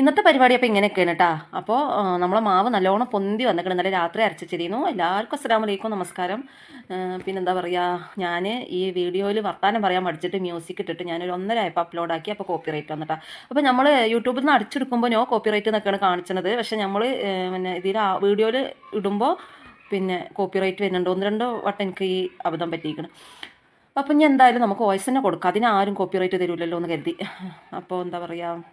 ഇന്നത്തെ പരിപാടി അപ്പോൾ ഇങ്ങനെയൊക്കെയാണ് കേട്ടോ അപ്പോൾ നമ്മളെ മാവ് നല്ലോണം പൊന്തി വന്നിട്ടുണ്ട്. ഇന്നലെ രാത്രി അരച്ചിരുന്നു എല്ലാവർക്കും അസ്സലാമലൈക്കും നമസ്കാരം. പിന്നെന്താ പറയുക ഞാൻ ഈ വീഡിയോയിൽ വർത്താനം പറയാൻ പഠിച്ചിട്ട് മ്യൂസിക് ഇട്ടിട്ട് ഞാനൊരു ഒന്നര ആയപ്പോൾ അപ്ലോഡാക്കി അപ്പോൾ കോപ്പി റൈറ്റ് വന്നിട്ടാ. അപ്പോൾ നമ്മൾ യൂട്യൂബിൽ നിന്ന് അടിച്ചെടുക്കുമ്പോൾ നോ കോപ്പി റൈറ്റ് എന്നൊക്കെയാണ് കാണിച്ചത്. പക്ഷേ നമ്മൾ പിന്നെ ഇതിൽ വീഡിയോയിൽ ഇടുമ്പോൾ പിന്നെ കോപ്പി റൈറ്റ് വരുന്നുണ്ട്. ഒന്ന് രണ്ട് വട്ടം എനിക്ക് ഈ അബദ്ധം പറ്റിയിരിക്കണം. അപ്പം ഞാൻ എന്തായാലും നമുക്ക് വോയിസ് തന്നെ കൊടുക്കാം. അതിനാരും ആരും കോപ്പി റൈറ്റ് തരില്ലല്ലോ എന്ന് കരുതി. അപ്പോൾ എന്താ പറയുക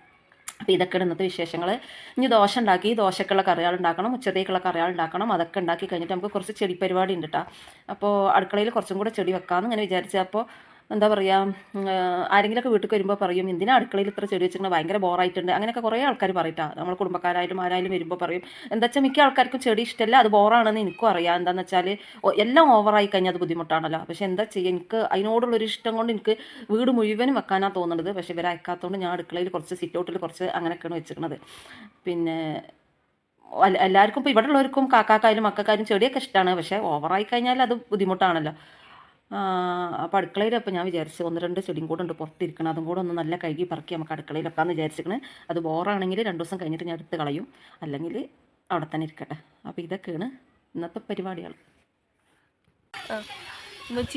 അപ്പോൾ ഇതൊക്കെ ഇന്നത്തെ വിശേഷങ്ങൾ ഇനി ദോശ ഉണ്ടാക്കി ദോശക്കുള്ള കറികൾ ഉണ്ടാക്കണം ഉച്ചത്തേക്കുള്ള കറികൾ ഉണ്ടാക്കണം അതൊക്കെ ഉണ്ടാക്കി കഴിഞ്ഞിട്ട് നമുക്ക് കുറച്ച് ചെടി പരിപാടി ഉണ്ട് കേട്ടോ അപ്പോൾ അടുക്കളയിൽ കുറച്ചും കൂടെ ചെടി വെക്കാമെന്ന് ഇങ്ങനെ വിചാരിച്ചു അപ്പോൾ എന്താ പറയുക ആരെങ്കിലുമൊക്കെ വീട്ടിൽ വരുമ്പോൾ പറയും എന്തിനാ അടുക്കളയിൽ ഇത്ര ചെടി വെച്ചിട്ടുണ്ട് ഭയങ്കര ബോറായിട്ടുണ്ട്. അങ്ങനെയൊക്കെ കുറേ ആൾക്കാർ പറയട്ടാ. നമ്മൾ കുടുംബക്കാരായാലും ആരായാലും വരുമ്പോൾ പറയും. എന്താ വെച്ചാൽ മിക്ക ആൾക്കാർക്കും ചെടി ഇഷ്ടമല്ല അത് ബോറാണെന്ന് എനിക്കും അറിയാം. എന്താണെന്ന് വെച്ചാൽ എല്ലാം ഓവറായി കഴിഞ്ഞാൽ അത് ബുദ്ധിമുട്ടാണല്ലോ. പക്ഷേ എന്താ ചെയ്യുക എനിക്ക് അതിനോടുള്ളൊരു ഇഷ്ടം കൊണ്ട് എനിക്ക് വീട് മുഴുവനും വെക്കാനാണ് തോന്നുന്നത് പക്ഷേ ഇവരെ അയക്കാത്തതുകൊണ്ട് ഞാൻ അടുക്കളയിൽ കുറച്ച് സിറ്റൗട്ടിൽ കുറച്ച് അങ്ങനെയൊക്കെയാണ് വെച്ചിരിക്കുന്നത് പിന്നെ എല്ലാവർക്കും ഇപ്പോൾ ഇവിടെ ഉള്ളവർക്കും കാക്കാക്കായാലും മക്കൾക്കായാലും ചെടിയൊക്കെ ഇഷ്ടമാണ് പക്ഷേ ഓവറായി കഴിഞ്ഞാൽ അത് ബുദ്ധിമുട്ടാണല്ലോ. അപ്പോൾ അടുക്കളയിൽ അപ്പോൾ ഞാൻ വിചാരിച്ചു ഒന്ന് രണ്ട് ചെടിയും കൂടെ ഉണ്ട് പുറത്തിരിക്കണം അതും കൂടെ ഒന്ന് നല്ല കഴുകി പറക്കി നമുക്ക് അടുക്കളയിൽ വെക്കാമെന്ന് വിചാരിച്ചിരിക്കണ് അത് ബോറാണെങ്കിൽ രണ്ട് ദിവസം കഴിഞ്ഞിട്ട് ഞാൻ എടുത്ത് കളയും. അല്ലെങ്കിൽ അവിടെ തന്നെ ഇരിക്കട്ടെ. അപ്പോൾ ഇതൊക്കെയാണ് ഇന്നത്തെ പരിപാടികൾ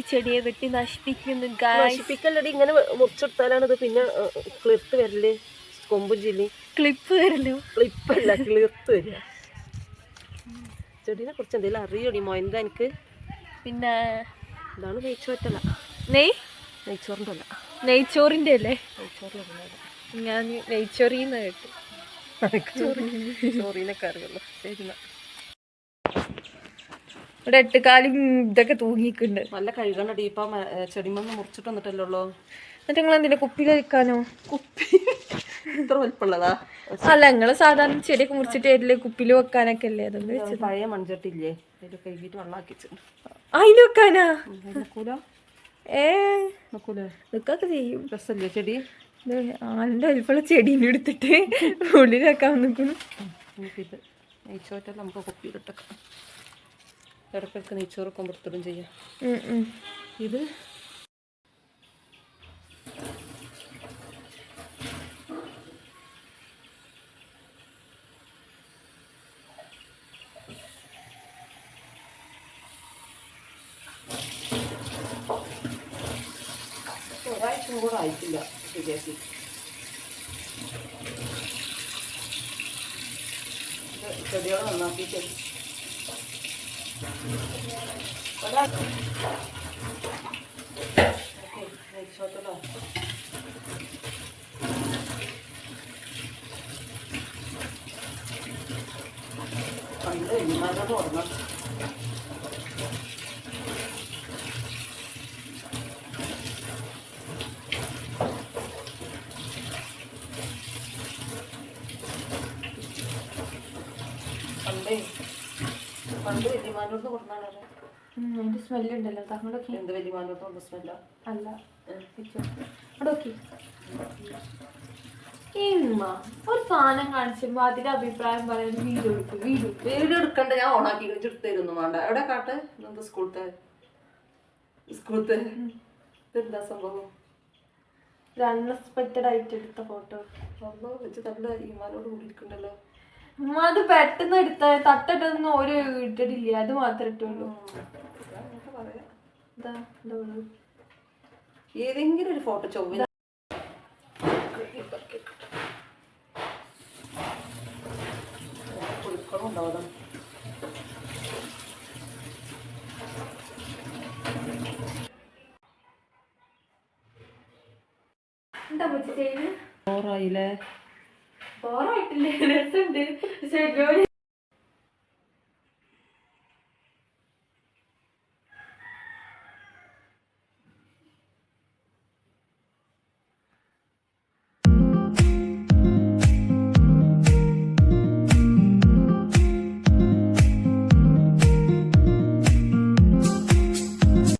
ചെടിയെ വെട്ടി നശിപ്പിക്കുന്നു ഗായ്സ് നശിപ്പിക്കല്ലടി ഇങ്ങനെ മുറിച്ചെടുത്താലാണ് ഇത് പിന്നെ ക്ലിർത്ത് വരൽ കൊമ്പും ചില്ലി ക്ലിപ്പ് വരല്ലോ ക്ലിപ്പല്ല ക്ലിർത്ത് വരിക ചെടീനെ കുറിച്ച് എന്തെങ്കിലും അറിയോടി മോയന്താ എനിക്ക്? പിന്നെ ഇതാണ് നെയ്ച്ചോറ്റല. നെയ്? നെയ്ച്ചോറിന്റെ അല്ല നെയ്ച്ചോറിന്റെ അല്ലേ. നെയ്ച്ചോറിന്റെ ഞാൻ നെയ്ച്ചോറിന്ന് കേട്ടു. ചോറിനൊക്കെ അറിയുള്ളൂ. ശരി ഇവിടെ എട്ടുകാലും ഇതൊക്കെ തൂങ്ങിയിട്ടുണ്ട്. നല്ല കഴുകണ്ട. ഡീപ്പാ ചെടിമന്ന് മുറിച്ചിട്ട് വന്നിട്ടല്ലോ എന്നിട്ട് നിങ്ങൾ എന്തിനാ കുപ്പിയിൽ വെക്കാനോ കുപ്പി ഇത്ര അല്ല ഞങ്ങൾ സാധാരണ ചെടിയൊക്കെ മുറിച്ചിട്ട് അതിൽ കുപ്പിയിൽ വെക്കാനൊക്കെ അല്ലേ? അതൊന്ന് വെച്ചത് പഴയ മൺചട്ടില്ലേ അതിൽ കഴുകിയിട്ട് വെള്ളമാക്കിച്ചിട്ടുണ്ട് അതിൽ വെക്കാനാ? നോക്കൂല ഏ നോക്കൂല ഇതൊക്കെ ചെയ്യും. രസല്ലേ ചെടി? ഇത് ആളിന്റെ വലിപ്പമുള്ള ചെടീനെ എടുത്തിട്ട് ഉള്ളിലാക്കാൻ നിൽക്കുന്നു നമുക്കിത് നമുക്ക് കുപ്പിയിലിട്ടൊക്കെ. ഇടക്കിടക്ക് നെയ്ച്ചോറൊക്കെ ചെയ്യാം. ഇത് ഒരാഴ്ച കൂടെ ആയിട്ടില്ല ശരിയാക്കി ഇത് ചെടികൾ നന്നാക്കിയിട്ട് ഒരാഴ്ച നെയ്ച്ചോറ്റല്ലോ പണ്ട് ഇമാരോട് ഓർമ്മ പണ്ട് വലിയമാനോട് കൊടുന്നാണ് ഉം, അതിന്റെ സ്മെല്ല് ഉണ്ടല്ലോ. തങ്ങളൊക്കെ എന്ത് സ്മെല്ല അല്ല. ഏമ്മ ഒരു സാധനം കാണിച്ചപ്പോ അതിന്റെ അഭിപ്രായം പറയാൻ വീഡിയോ എടുക്കും വീഡിയോ വീഡിയോ എടുക്കണ്ട ഞാൻ ഓണാക്കി എടുത്ത് തരുന്നു വേണ്ട എവിടെ കാട്ടെ? എന്താ സ്കൂളത്തെ സ്കൂളത്തെ എന്താ സംഭവം? അൺഎക്സ്പെക്റ്റഡ് ആയിട്ട് എടുത്ത ഫോട്ടോ അമ്മ വെച്ച് നല്ല ഈമാനോട് കൂടി ഇരിക്കണ്ടല്ലോ. ഉമ്മ അത് പെട്ടെന്ന് എടുത്ത തട്ടിട്ടൊന്നും ഒരു ഇട്ടിട്ടില്ല അത് മാത്രമേ ഇട്ടുള്ളൂ. ഏതെങ്കിലും ഒരു ഫോട്ടോ ചൊവ്വ എന്താ പറ്റി ചെയ്യുന്നത് ഓറായില്ലേ ബോറായിട്ടില്ലേ രസമുണ്ട് പക്ഷെ ജോലി